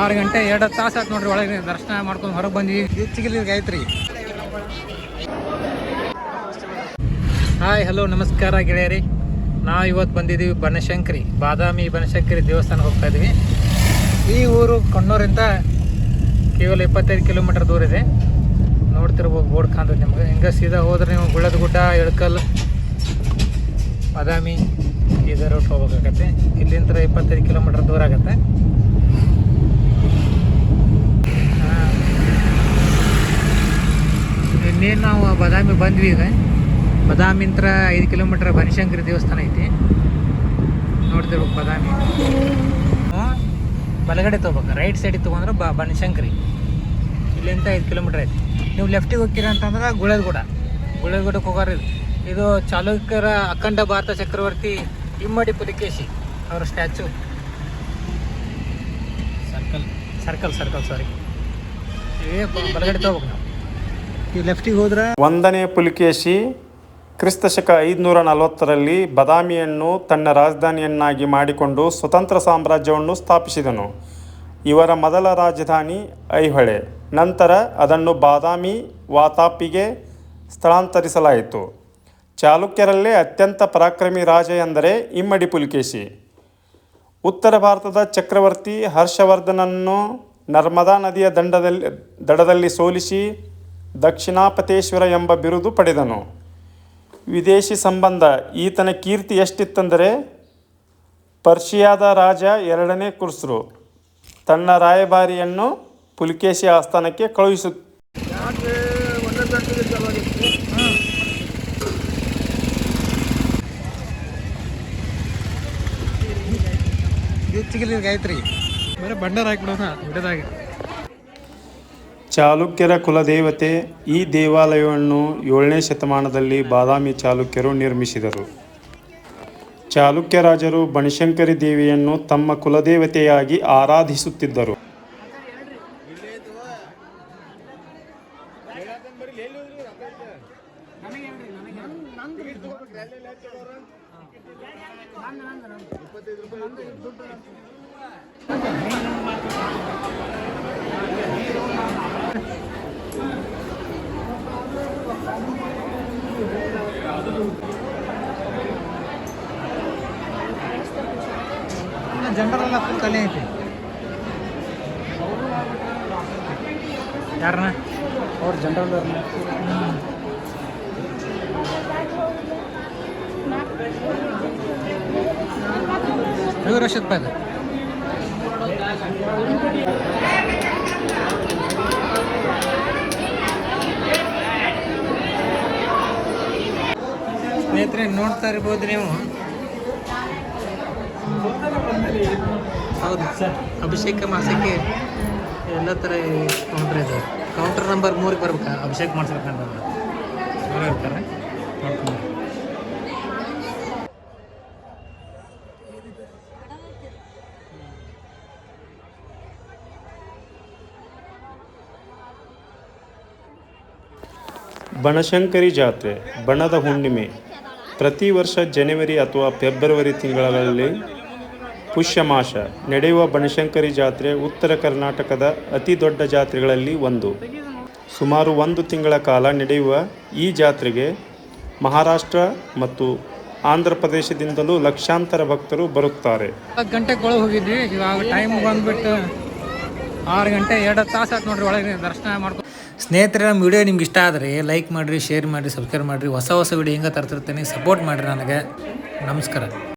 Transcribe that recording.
ಆರು ಗಂಟೆ ಎರಡು ತಾಸು ಆಯ್ತು ನೋಡ್ರಿ ಒಳಗೆ ದರ್ಶನ ಮಾಡ್ಕೊಂಡು ಹೊರಗೆ ಬಂದ್ವಿ. ಹೆಚ್ಚಿಗೆ ಐತ್ರಿ ಹಾಯ್ ಹಲೋ ನಮಸ್ಕಾರ ಗೆಳೆಯರಿ. ನಾವು ಇವತ್ತು ಬಂದಿದ್ದೀವಿ ಬನಶಂಕರಿ, ಬಾದಾಮಿ ಬನಶಂಕರಿ ದೇವಸ್ಥಾನ ಹೋಗ್ತಾ ಇದ್ದೀವಿ ಈ ಊರು ಕಣ್ಣೂರಿಂದ ಕೇವಲ ಇಪ್ಪತ್ತೈದು ಕಿಲೋಮೀಟರ್ ದೂರ ಇದೆ. ನೋಡ್ತಿರ್ಬೋದು ಬೋರ್ಡ್ ಕಾಣ್ತದೆ ನಿಮ್ಗೆ. ಹಿಂಗೆ ಸೀದಾ ಹೋದ್ರೆ ನೀವು ಗುಳ್ಳದ ಗುಡ್ಡ ಎಳ್ಕಲ್, ಬಾದಾಮಿ ಇದೇ ರೂಟ್ ಹೋಗ್ಬೇಕಾಗತ್ತೆ. ಇಲ್ಲಿಂದ ಇಪ್ಪತ್ತೈದು ಕಿಲೋಮೀಟರ್ ದೂರ ಆಗುತ್ತೆ. ನಾವು ಬಾದಾಮಿ ಬಂದ್ವಿ ಈಗ. ಬಾದಾಮಿಂತ್ರ ಐದು ಕಿಲೋಮೀಟರ್ ಬನಶಂಕರಿ ದೇವಸ್ಥಾನ ಐತಿ. ನೋಡ್ತಿರ್ಬೇಕು ಬಾದಾಮಿ. ಬಲಗಡೆ ತೊಗೋಬೇಕು. ರೈಟ್ ಸೈಡಿಗೆ ತೊಗೊಂಡ್ರೆ ಬ ಬನಶಂಕರಿ. ಇಲ್ಲಿಂದ ಐದು ಕಿಲೋಮೀಟರ್ ಐತಿ. ನೀವು ಲೆಫ್ಟಿಗೆ ಹೋಗ್ತೀರ ಅಂತಂದ್ರೆ ಗುಳೇದಗೂಡ ಗುಳದಗೂಡಕ್ಕೆ ಹೋಗೋರು ಇದು. ಚಾಲುಕ್ಯರ ಅಖಂಡ ಭಾರತ ಚಕ್ರವರ್ತಿ ಇಮ್ಮಡಿ ಪುಲಿಕೇಶಿ ಅವರ statue circle circle circle sorry ಬಲಗಡೆ ತೊಗೋಬೇಕು ನಾವು. ಲೆಫ್ಟಿಗೆ ಒಂದನೇ ಪುಲಿಕೇಶಿ ಕ್ರಿಸ್ತಶಕ ಐದುನೂರ ನಲವತ್ತರಲ್ಲಿ ಬದಾಮಿಯನ್ನು ತನ್ನ ರಾಜಧಾನಿಯನ್ನಾಗಿ ಮಾಡಿಕೊಂಡು ಸ್ವತಂತ್ರ ಸಾಮ್ರಾಜ್ಯವನ್ನು ಸ್ಥಾಪಿಸಿದನು. ಇವರ ಮೊದಲ ರಾಜಧಾನಿ ಐಹೊಳೆ. ನಂತರ ಅದನ್ನು ಬಾದಾಮಿ ವಾತಾಪಿಗೆ ಸ್ಥಳಾಂತರಿಸಲಾಯಿತು. ಚಾಲುಕ್ಯರಲ್ಲೇ ಅತ್ಯಂತ ಪರಾಕ್ರಮಿ ರಾಜ ಎಂದರೆ ಇಮ್ಮಡಿ ಪುಲಿಕೇಶಿ. ಉತ್ತರ ಭಾರತದ ಚಕ್ರವರ್ತಿ ಹರ್ಷವರ್ಧನನ್ನು ನರ್ಮದಾ ನದಿಯ ದಂಡದಲ್ಲಿ ದಡದಲ್ಲಿ ಸೋಲಿಸಿ ದಕ್ಷಿಣಾಪತೇಶ್ವರ ಎಂಬ ಬಿರುದು ಪಡೆದನು. ವಿದೇಶಿ ಸಂಬಂಧ, ಈತನ ಕೀರ್ತಿ ಎಷ್ಟಿತ್ತಂದರೆ, ಪರ್ಷಿಯಾದ ರಾಜ ಎರಡನೇ ಕುರ್ಸ್ರು, ತನ್ನ ರಾಯಭಾರಿಯನ್ನು ಪುಲಿಕೇಶಿ ಆಸ್ಥಾನಕ್ಕೆ ಕಳುಹಿಸು ಐತ್ರಿ ಬರೀ ಬಂಡಾರ ಹಾಕ್ಬಿಡೋಣ ಬಿಡದಾಗ ಚಾಲುಕ್ಯರ ಕುಲದೇವತೆ ಈ ದೇವಾಲಯವನ್ನು ಏಳನೇ ಶತಮಾನದಲ್ಲಿ ಬಾದಾಮಿ ಚಾಲುಕ್ಯರು ನಿರ್ಮಿಸಿದರು. ಚಾಲುಕ್ಯ ರಾಜರು ಬನಶಂಕರಿ ದೇವಿಯನ್ನು ತಮ್ಮ ಕುಲದೇವತೆಯಾಗಿ ಆರಾಧಿಸುತ್ತಿದ್ದರು. ಜನರೆಲ್ಲ ಫುಲ್ ಖಾಲಿ ಐತಿ ಯಾರನ್ನ ಅವ್ರ ಜನರಲ್ ಐವತ್ತು ವರ್ಷದ ರೂಪಾಯಿ ಸ್ನೇಹಿತರೆ, ನೋಡ್ತಾ ಇರ್ಬೋದು ನೀವು. ಹೌದು ಸರ್, ಅಭಿಷೇಕ ಮಾಸಕ್ಕೆ ಎಲ್ಲ ಥರ ಕೌಂಟ್ರ್ ಇದೆ. ಕೌಂಟರ್ ನಂಬರ್ ಮೂರಿಗೆ ಬರ್ಬೇಕಾ? ಅಭಿಷೇಕ ಮಾಡ್ಸ್ಬೇಕಂದ್ರೆ ಅವರೇ ಇರ್ತಾರೆ. ನೋಡ್ಕೊಂಡು. ಜಾತ್ರೆ, ಬಣದ ಹುಣ್ಣಿಮೆ. ಪ್ರತಿ ವರ್ಷ ಜನವರಿ ಅಥವಾ ಫೆಬ್ರವರಿ ತಿಂಗಳಲ್ಲಿ ಪುಷ್ಯಮಾಸ ನಡೆಯುವ ಬನಶಂಕರಿ ಜಾತ್ರೆ ಉತ್ತರ ಕರ್ನಾಟಕದ ಅತಿ ದೊಡ್ಡ ಜಾತ್ರೆಗಳಲ್ಲಿ ಒಂದು. ಸುಮಾರು ಒಂದು ತಿಂಗಳ ಕಾಲ ನಡೆಯುವ ಈ ಜಾತ್ರೆಗೆ ಮಹಾರಾಷ್ಟ್ರ ಮತ್ತು ಆಂಧ್ರ ಪ್ರದೇಶದಿಂದಲೂ ಲಕ್ಷಾಂತರ ಭಕ್ತರು ಬರುತ್ತಾರೆ. ಗಂಟೆ ಗಂಟೆಗೆ ಹೋಗಿದ್ವಿ. ಇವಾಗ ಟೈಮ್ ಬಂದ್ಬಿಟ್ಟು ಆರು ಗಂಟೆ ಎರಡು ತಾಸು ನೋಡ್ರಿ ಒಳಗೆ ದರ್ಶನ ಮಾಡ್ಕೊಂಡು ಸ್ನೇಹಿತರೆ, ನಮ್ಮ ವಿಡಿಯೋ ನಿಮ್ಗೆ ಇಷ್ಟ ಆದರೆ ಲೈಕ್ ಮಾಡಿರಿ, ಶೇರ್ ಮಾಡಿರಿ, ಸಬ್ಸ್ಕ್ರೈಬ್ ಮಾಡಿರಿ. ಹೊಸ ಹೊಸ ವಿಡಿಯೋ ಹೆಂಗೆ ತರ್ತಿರ್ತೀನಿ, ಸಪೋರ್ಟ್ ಮಾಡಿರಿ ನನಗೆ. ನಮಸ್ಕಾರ.